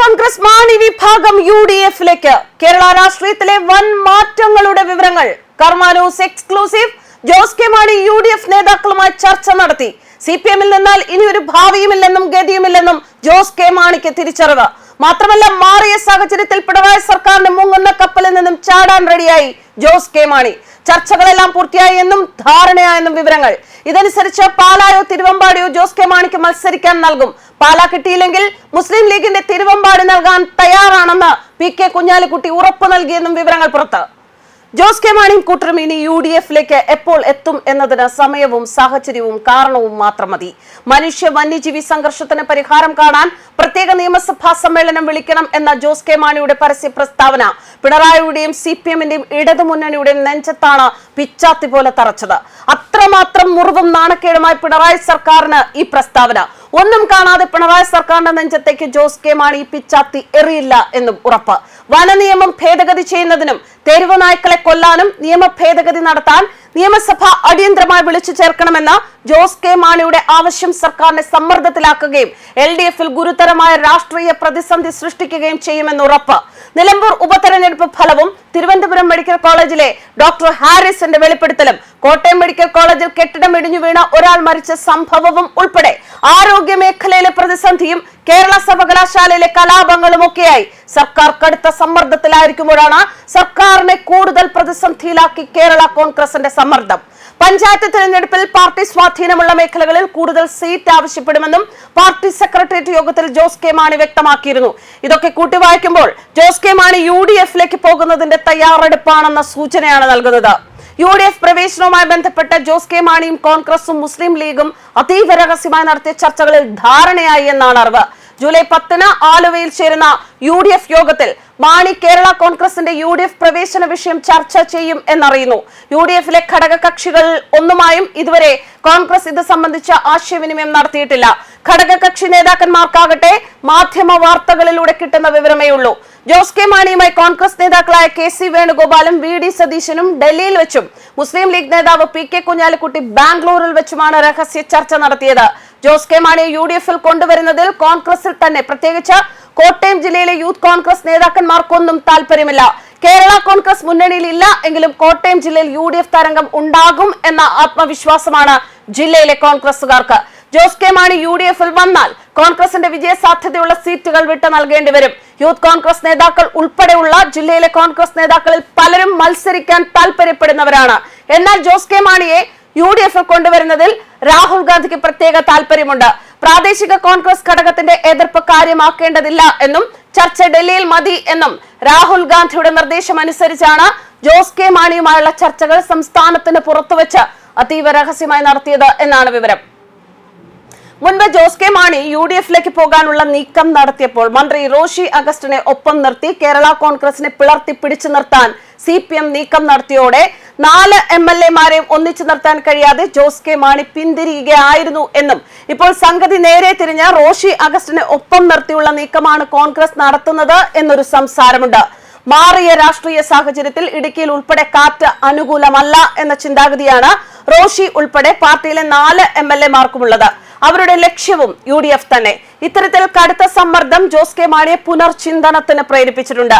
കോൺഗ്രസ് മാണി വിഭാഗം U D എഫിലേക്ക് കേരള രാഷ്ട്രീയത്തിലെ വൻ മാറ്റങ്ങളുടെ വിവരങ്ങൾ. കർമാനൂസ് exclusive. Jose K Mani U D F നേതാക്കളുമായി ചർച്ച നടത്തി. സി പി എമ്മിൽ നിന്നാൽ ഇനി ഒരു ഭാവിയുമില്ലെന്നും ഗതിയുമില്ലെന്നും ജോസ് കെ മാണിക്ക് തിരിച്ചറിവ്. മാത്രമല്ല മാറിയ സാഹചര്യത്തിൽ പിണറായി സർക്കാരിന് മുങ്ങുന്ന കപ്പലിൽ നിന്നും ചാടാൻ റെഡിയായി ജോസ് കെ മാണി. ചർച്ചകളെല്ലാം പൂർത്തിയായി എന്നും ധാരണയായെന്നും വിവരങ്ങൾ. ഇതനുസരിച്ച് പാലായോ തിരുവമ്പാടിയോ ജോസ് കെ മാണിക്ക് മത്സരിക്കാൻ നൽകും. പാലാ കിട്ടിയില്ലെങ്കിൽ മുസ്ലിം ലീഗിന്റെ തിരുവമ്പാടി നൽകാൻ തയ്യാറാണെന്ന് പി കെ കുഞ്ഞാലിക്കുട്ടി ഉറപ്പു നൽകിയെന്നും വിവരങ്ങൾ പുറത്ത്. ജോസ് കെ മാണിയും കൂട്ടരും ഇനി യു ഡി എഫിലേക്ക് എപ്പോൾ എത്തും എന്നതിന് സമയവും സാഹചര്യവും കാരണവും മാത്രം മതി. മനുഷ്യ വന്യജീവി സംഘർഷത്തിന് പരിഹാരം കാണാൻ പ്രത്യേക നിയമസഭാ സമ്മേളനം വിളിക്കണം എന്ന ജോസ് കെ മാണിയുടെ പരസ്യ പ്രസ്താവന പിണറായിയുടെയും സി പി എമ്മിന്റെയും ഇടതുമുന്നണിയുടെയും നെഞ്ചത്താണ് പിച്ചാത്തി പോലെ തറച്ചത്. അത്രമാത്രം മുറിവും നാണക്കേടുമായി പിണറായി സർക്കാരിന് ഈ പ്രസ്താവന. ഒന്നും കാണാതെ പിണറായി സർക്കാരിന്റെ നെഞ്ചത്തേക്ക് ജോസ് കെ മാണി പിച്ചാത്തി എറിയില്ല എന്നും ഉറപ്പ്. വനനിയമം ഭേദഗതി ചെയ്യുന്നതിനും തെരുവ് നായ്ക്കളെ കൊല്ലാനും നിയമ ഭേദഗതി നടത്താൻ നിയമസഭ അടിയന്തരമായി വിളിച്ചു ചേർക്കണമെന്ന ജോസ് കെ മാണിയുടെ ആവശ്യം സർക്കാരിനെ സമ്മർദ്ദത്തിലാക്കുകയും എൽ ഡി എഫിൽ ഗുരുതരമായ രാഷ്ട്രീയ പ്രതിസന്ധി സൃഷ്ടിക്കുകയും ചെയ്യുമെന്ന് ഉറപ്പ്. നിലമ്പൂർ ഉപതെരഞ്ഞെടുപ്പ് ഫലവും തിരുവനന്തപുരം മെഡിക്കൽ കോളേജിലെ ഡോക്ടർ ഹാരിസിന്റെ വെളിപ്പെടുത്തലും കോട്ടയം മെഡിക്കൽ കോളേജിൽ കെട്ടിടം ഇടിഞ്ഞു വീണ ഒരാൾ മരിച്ച സംഭവവും ഉൾപ്പെടെ ആരോഗ്യ മേഖലയിലെ പ്രതിസന്ധിയും കേരള സർവകലാശാലയിലെ കലാപങ്ങളുമൊക്കെയായി. സർക്കാർ കടുത്ത സമ്മർദ്ദത്തിലായിരിക്കുമ്പോഴാണ് സർക്കാരിനെ കൂടുതൽ പ്രതിസന്ധിയിലാക്കി കേരള കോൺഗ്രസിന്റെ സമ്മർദ്ദം. പഞ്ചായത്ത് തെരഞ്ഞെടുപ്പിൽ പാർട്ടി സ്വാധീനമുള്ള മേഖലകളിൽ കൂടുതൽ സീറ്റ് ആവശ്യപ്പെടുമെന്നും പാർട്ടി സെക്രട്ടേറിയറ്റ് യോഗത്തിൽ ജോസ് കെ മാണി വ്യക്തമാക്കിയിരുന്നു. ഇതൊക്കെ കൂട്ടിവായിക്കുമ്പോൾ Jose K Mani U D എഫിലേക്ക് പോകുന്നതിന്റെ തയ്യാറെടുപ്പാണെന്ന സൂചനയാണ് നൽകുന്നത്. യു ഡി എഫ് പ്രവേശനവുമായി ബന്ധപ്പെട്ട് ജോസ് കെ മാണിയും കോൺഗ്രസും മുസ്ലിം ലീഗും അതീവ രഹസ്യമായി നടത്തിയ ചർച്ചകളിൽ ധാരണയായി എന്നാണ് അറിവ്. ജൂലൈ പത്തിന് ആലുവയിൽ ചേരുന്ന യു ഡി എഫ് യോഗത്തിൽ മാണി കേരള കോൺഗ്രസിന്റെ യു ഡി എഫ് പ്രവേശന വിഷയം ചർച്ച ചെയ്യും എന്നറിയുന്നു. യു ഡി എഫിലെ ഘടകകക്ഷികൾ ഒന്നുമായും ഇതുവരെ കോൺഗ്രസ് ഇത് സംബന്ധിച്ച ആശയവിനിമയം നടത്തിയിട്ടില്ല. ഘടകകക്ഷി നേതാക്കന്മാർക്കാകട്ടെ മാധ്യമ വാർത്തകളിലൂടെ കിട്ടുന്ന വിവരമേ ഉള്ളൂ ജോസ് കെ മാണിയുമായി കോൺഗ്രസ് നേതാക്കളായ കെ സി വേണുഗോപാലും വി ഡി സതീശനും ഡൽഹിയിൽ വെച്ചും മുസ്ലിം ലീഗ് നേതാവ് പി കെ കുഞ്ഞാലിക്കുട്ടി ബാംഗ്ലൂരിൽ വെച്ചുമാണ് രഹസ്യ ചർച്ച നടത്തിയത്. ജോസ് കെ മാണിയെ യു ഡി എഫിൽ കൊണ്ടുവരുന്നതിൽ കോൺഗ്രസിൽ തന്നെ പ്രത്യേകിച്ച് കോട്ടയം ജില്ലയിലെ യൂത്ത് കോൺഗ്രസ് നേതാക്കന്മാർക്കൊന്നും താല്പര്യമില്ല. കേരള കോൺഗ്രസ് മുന്നണിയിൽ ഇല്ല എങ്കിലും കോട്ടയം ജില്ലയിൽ യു ഡി എഫ് തരംഗം ഉണ്ടാകും എന്ന ആത്മവിശ്വാസമാണ് ജില്ലയിലെ കോൺഗ്രസുകാർക്ക് Jose K Mani U D എഫിൽ വന്നാൽ കോൺഗ്രസിന്റെ വിജയ സാധ്യതയുള്ള സീറ്റുകൾ വിട്ടു നൽകേണ്ടി വരും. യൂത്ത് കോൺഗ്രസ് നേതാക്കൾ ഉൾപ്പെടെയുള്ള ജില്ലയിലെ കോൺഗ്രസ് നേതാക്കളിൽ പലരും മത്സരിക്കാൻ താല്പര്യപ്പെടുന്നവരാണ്. എന്നാൽ ജോസ് കെ മാണിയെ യു ഡി എഫിൽ കൊണ്ടുവരുന്നതിൽ രാഹുൽ ഗാന്ധിക്ക് പ്രത്യേക താല്പര്യമുണ്ട്. പ്രാദേശിക കോൺഗ്രസ് ഘടകത്തിന്റെ എതിർപ്പ് കാര്യമാക്കേണ്ടതില്ല എന്നും ചർച്ച ഡൽഹിയിൽ മതി എന്നും രാഹുൽ ഗാന്ധിയുടെ നിർദ്ദേശം അനുസരിച്ചാണ് ജോസ് കെ മാണിയുമായുള്ള ചർച്ചകൾ സംസ്ഥാനത്തിന് പുറത്തുവച്ച് അതീവ രഹസ്യമായി നടത്തിയത് എന്നാണ് വിവരം. മുൻപ് Jose K Mani U D എഫിലേക്ക് പോകാനുള്ള നീക്കം നടത്തിയപ്പോൾ മന്ത്രി റോഷി അഗസ്റ്റിനെ ഒപ്പം നിർത്തി കേരള കോൺഗ്രസിനെ പിളർത്തി പിടിച്ചു നിർത്താൻ സി പി എം നീക്കം നടത്തിയോടെ നാല് എം എൽ എമാരെയും ഒന്നിച്ചു നിർത്താൻ കഴിയാതെ ജോസ് കെ മാണി പിന്തിരിയുകയായിരുന്നു എന്നും ഇപ്പോൾ സംഗതി നേരെ തിരിഞ്ഞ റോഷി അഗസ്റ്റിനെ ഒപ്പം നിർത്തിയുള്ള നീക്കമാണ് കോൺഗ്രസ് നടത്തുന്നത് എന്നൊരു സംസാരമുണ്ട്. മാറിയ രാഷ്ട്രീയ സാഹചര്യത്തിൽ ഇടുക്കിയിൽ ഉൾപ്പെടെ കാറ്റ് അനുകൂലമല്ല എന്ന ചിന്താഗതിയാണ് റോഷി ഉൾപ്പെടെ പാർട്ടിയിലെ നാല് എം എൽ എമാർക്കുമുള്ളത് അവരുടെ ലക്ഷ്യവും യു ഡി എഫ് തന്നെ. ഇത്തരത്തിൽ കടുത്ത സമ്മർദ്ദം ജോസ് കെ മാണിയെ പുനർചിന്തനത്തിന് പ്രേരിപ്പിച്ചിട്ടുണ്ട്.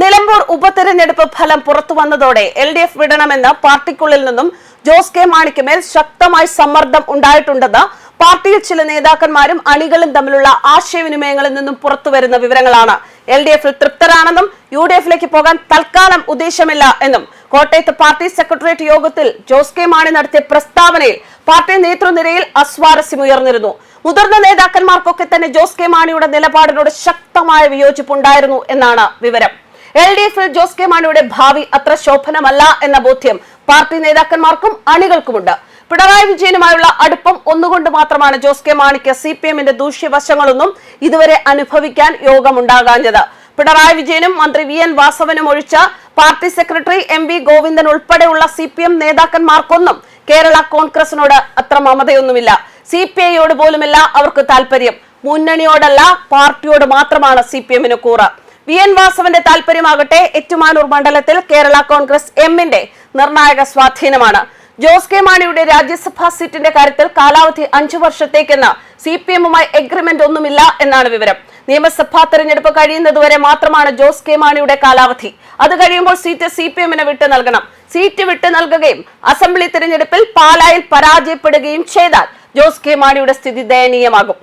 നിലമ്പൂർ ഉപതെരഞ്ഞെടുപ്പ് ഫലം പുറത്തു വന്നതോടെ എൽ ഡി എഫ് വിടണമെന്ന് പാർട്ടിക്കുള്ളിൽ നിന്നും ജോസ് കെ മാണിക്ക് മേൽ ശക്തമായി സമ്മർദ്ദം ഉണ്ടായിട്ടുണ്ടെന്ന് പാർട്ടിയിൽ ചില നേതാക്കന്മാരും അണികളും തമ്മിലുള്ള ആശയവിനിമയങ്ങളിൽ നിന്നും പുറത്തുവരുന്ന വിവരങ്ങളാണ്. എൽ ഡി എഫിൽ തൃപ്തരാണെന്നും യു ഡി എഫിലേക്ക് പോകാൻ തൽക്കാലം ഉദ്ദേശമില്ല എന്നും കോട്ടയത്ത് പാർട്ടി സെക്രട്ടേറിയറ്റ് യോഗത്തിൽ ജോസ് കെ മാണി നടത്തിയ പ്രസ്താവനയിൽ പാർട്ടി നേതൃനിരയിൽ അസ്വാരസ്യമുയർന്നിരുന്നു മുതിർന്ന നേതാക്കന്മാർക്കൊക്കെ തന്നെ ജോസ് കെ മാണിയുടെ നിലപാടിനോട് ശക്തമായ വിയോജിപ്പുണ്ടായിരുന്നു എന്നാണ് വിവരം. എൽ ഡി എഫിൽ ജോസ് കെ മാണിയുടെ ഭാവി അത്ര ശോഭനമല്ല എന്ന ബോധ്യം പാർട്ടി നേതാക്കന്മാർക്കും അണികൾക്കുമുണ്ട്. പിണറായി വിജയനുമായുള്ള അടുപ്പം ഒന്നുകൊണ്ട് മാത്രമാണ് ജോസ് കെ മാണിക്ക് സി പി എമ്മിന്റെ ദൂഷ്യവശങ്ങളൊന്നും ഇതുവരെ അനുഭവിക്കാൻ യോഗമുണ്ടാകാഞ്ഞത്. പിണറായി വിജയനും മന്ത്രി വി എൻ വാസവനും ഒഴിച്ച party secretary M V Govindan ഉൾപ്പെടെയുള്ള സി പി എം നേതാക്കന്മാർക്കൊന്നും കേരള കോൺഗ്രസിനോട് അത്ര മമതയൊന്നുമില്ല. സി പി ഐയോട് പോലുമില്ല അവർക്ക് താല്പര്യം മുന്നണിയോടല്ല പാർട്ടിയോട് മാത്രമാണ് സി പി എമ്മിന് കൂറ്. വി എൻ വാസവന്റെ താല്പര്യമാകട്ടെ ഏറ്റുമാനൂർ മണ്ഡലത്തിൽ കേരള കോൺഗ്രസ് എമ്മിന്റെ നിർണായക സ്വാധീനമാണ്. ജോസ് കെ മാണിയുടെ രാജ്യസഭാ സീറ്റിന്റെ കാര്യത്തിൽ കാലാവധി അഞ്ചു വർഷത്തേക്കെന്ന് സി പി എമ്മുമായി എഗ്രിമെന്റ് ഒന്നുമില്ല എന്നാണ് വിവരം. നിയമസഭാ തെരഞ്ഞെടുപ്പ് കഴിയുന്നതുവരെ മാത്രമാണ് ജോസ് കെ മാണിയുടെ കാലാവധി. അത് കഴിയുമ്പോൾ സീറ്റ് സി പി എമ്മിന് വിട്ടു നൽകണം. സീറ്റ് വിട്ടു നൽകുകയും അസംബ്ലി തെരഞ്ഞെടുപ്പിൽ പാലായിൽ പരാജയപ്പെടുകയും ചെയ്താൽ ജോസ് കെ മാണിയുടെ സ്ഥിതി ദയനീയമാകും.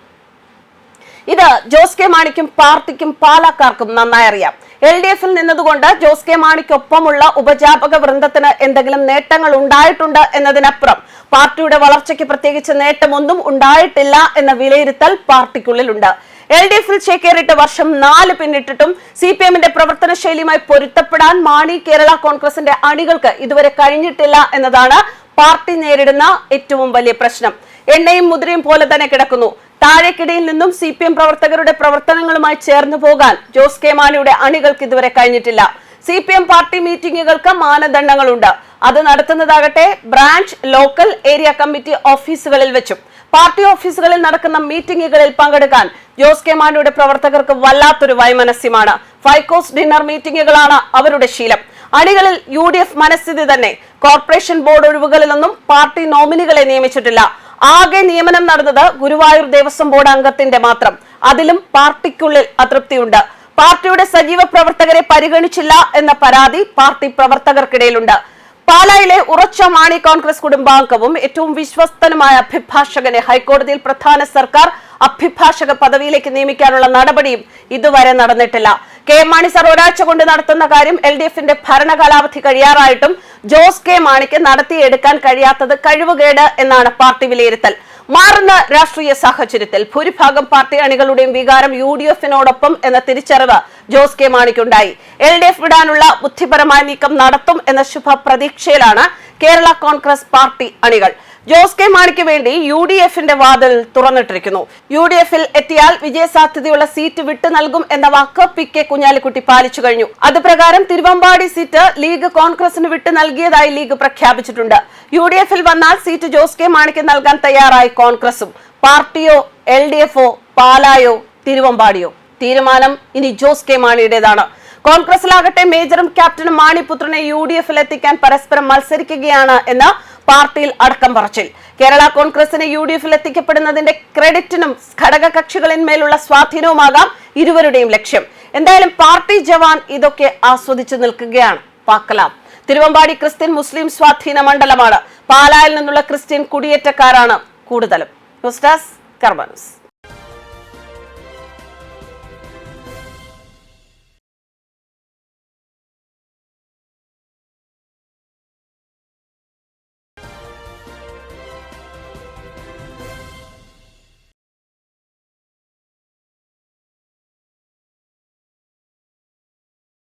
ഇത് ജോസ് കെ മാണിക്കും പാർട്ടിക്കും പാലക്കാർക്കും നന്നായി അറിയാം. എൽ ഡി എഫിൽ നിന്നതുകൊണ്ട് ജോസ് കെ മാണിക്കൊപ്പമുള്ള ഉപജാപക വൃന്ദത്തിന് എന്തെങ്കിലും നേട്ടങ്ങൾ ഉണ്ടായിട്ടുണ്ട് എന്നതിനപ്പുറം പാർട്ടിയുടെ വളർച്ചയ്ക്ക് പ്രത്യേകിച്ച് നേട്ടമൊന്നും ഉണ്ടായിട്ടില്ല എന്ന വിലയിരുത്തൽ പാർട്ടിക്കുള്ളിലുണ്ട്. എൽ ഡി എഫിൽ ചേക്കേറിയിട്ട് വർഷം നാല് പിന്നിട്ടിട്ടും സി പി എമ്മിന്റെ പ്രവർത്തന ശൈലിയുമായി പൊരുത്തപ്പെടാൻ മാണി കേരള കോൺഗ്രസിന്റെ അണികൾക്ക് ഇതുവരെ കഴിഞ്ഞിട്ടില്ല എന്നതാണ് പാർട്ടി നേരിടുന്ന ഏറ്റവും വലിയ പ്രശ്നം. എണ്ണയും മുദ്രയും പോലെ തന്നെ കിടക്കുന്നു. താഴേക്കിടയിൽ നിന്നും സി പി എം പ്രവർത്തകരുടെ പ്രവർത്തനങ്ങളുമായി ചേർന്നു പോകാൻ ജോസ് കെ മാണിയുടെ അണികൾക്ക് ഇതുവരെ കഴിഞ്ഞിട്ടില്ല. സി പി എം പാർട്ടി മീറ്റിംഗുകൾക്ക് മാനദണ്ഡങ്ങളുണ്ട്. അത് നടത്തുന്നതാകട്ടെ ബ്രാഞ്ച് ലോക്കൽ ഏരിയ കമ്മിറ്റി ഓഫീസുകളിൽ വെച്ചും. പാർട്ടി ഓഫീസുകളിൽ നടക്കുന്ന മീറ്റിംഗുകളിൽ പങ്കെടുക്കാൻ ജോസ് കെ മാണിയുടെ പ്രവർത്തകർക്ക് വല്ലാത്തൊരു വൈമനസ്യമാണ്. ഫൈക്കോസ് ഡിന്നർ മീറ്റിംഗുകളാണ് അവരുടെ ശീലം. അണികളിൽ യു ഡി എഫ് മനസ്ഥിതി തന്നെ. കോർപ്പറേഷൻ ബോർഡ് ഒഴിവുകളിലൊന്നും പാർട്ടി നോമിനികളെ നിയമിച്ചിട്ടില്ല. ആകെ നിയമനം നടന്നത് ഗുരുവായൂർ ദേവസ്വം ബോർഡ് അംഗത്തിന്റെ മാത്രം. അതിലും പാർട്ടിക്കുള്ളിൽ അതൃപ്തിയുണ്ട്. പാർട്ടിയുടെ സജീവ പ്രവർത്തകരെ പരിഗണിച്ചില്ല എന്ന പരാതി പാർട്ടി പ്രവർത്തകർക്കിടയിലുണ്ട്. പാലായിലെ ഉറച്ച മാണി കോൺഗ്രസ് കുടുംബാംഗവും ഏറ്റവും വിശ്വസ്തനുമായ അഭിഭാഷകനെ ഹൈക്കോടതിയിൽ പ്രധാന സർക്കാർ അഭിഭാഷക പദവിയിലേക്ക് നിയമിക്കാനുള്ള നടപടിയും ഇതുവരെ നടന്നിട്ടില്ല. കെ എം മാണി സർ ഒരാഴ്ച കൊണ്ട് നടത്തുന്ന കാര്യം എൽ ഡി എഫിന്റെ ഭരണകാലാവധി കഴിയാറായിട്ടും ജോസ് കെ മാണിക്ക് നടത്തിയെടുക്കാൻ കഴിയാത്തത് കഴിവുകേട് എന്നാണ് പാർട്ടി വിലയിരുത്തൽ. മാറുന്ന രാഷ്ട്രീയ സാഹചര്യത്തിൽ ഭൂരിഭാഗം പാർട്ടി അണികളുടെയും വികാരം യു ഡി എഫിനോടൊപ്പം എന്ന തിരിച്ചറിവ് ജോസ് കെ മാണിക്കുണ്ടായി. എൽ ഡി എഫ് വിടാനുള്ള ബുദ്ധിപരമായ നീക്കം നടത്തും എന്ന ശുഭ പ്രതീക്ഷയിലാണ് കേരള കോൺഗ്രസ് പാർട്ടി അണികൾ. ജോസ് കെ മാണിക്ക് വേണ്ടി യു ഡി എഫിന്റെ വാതിൽ തുറന്നിട്ടിരിക്കുന്നു. യു ഡി എഫിൽ എത്തിയാൽ വിജയസാധ്യതയുള്ള സീറ്റ് വിട്ടു നൽകും എന്ന വാക്ക് പി കെ കുഞ്ഞാലിക്കുട്ടി പാലിച്ചു കഴിഞ്ഞു. അത് പ്രകാരം തിരുവമ്പാടി സീറ്റ് ലീഗ് കോൺഗ്രസിന് വിട്ടു നൽകിയതായി ലീഗ് പ്രഖ്യാപിച്ചിട്ടുണ്ട്. യു ഡി എഫിൽ വന്നാൽ സീറ്റ് ജോസ് കെ മാണിക്ക് നൽകാൻ തയ്യാറായി കോൺഗ്രസും. പാർട്ടിയോ എൽ ഡി എഫോ പാലായോ തിരുവമ്പാടിയോ? തീരുമാനം ഇനി ജോസ് കെ മാണിയുടേതാണ്. കോൺഗ്രസിലാകട്ടെ മേജറും ക്യാപ്റ്റനും മാണിപുത്രനെ യു ഡി എഫിൽ എത്തിക്കാൻ പരസ്പരം മത്സരിക്കുകയാണ് എന്ന് പാർട്ടിയിൽ അടക്കം പറച്ചിൽ. കേരള കോൺഗ്രസിന് യു ഡി എഫിൽ എത്തിക്കപ്പെടുന്നതിന്റെ ക്രെഡിറ്റിനും ഘടക കക്ഷികളിന്മേലുള്ള സ്വാധീനവുമാകാം ഇരുവരുടെയും ലക്ഷ്യം. എന്തായാലും പാർട്ടി ജവാൻ ഇതൊക്കെ ആസ്വദിച്ചു നിൽക്കുകയാണ് പാക്കലാം. തിരുവമ്പാടി ക്രിസ്ത്യൻ മുസ്ലിം സ്വാധീന മണ്ഡലമാണ്. പാലായിൽ നിന്നുള്ള ക്രിസ്ത്യൻ കുടിയേറ്റക്കാരാണ് കൂടുതലും. ന്യൂസ് ഡെസ്ക് കർമ്മ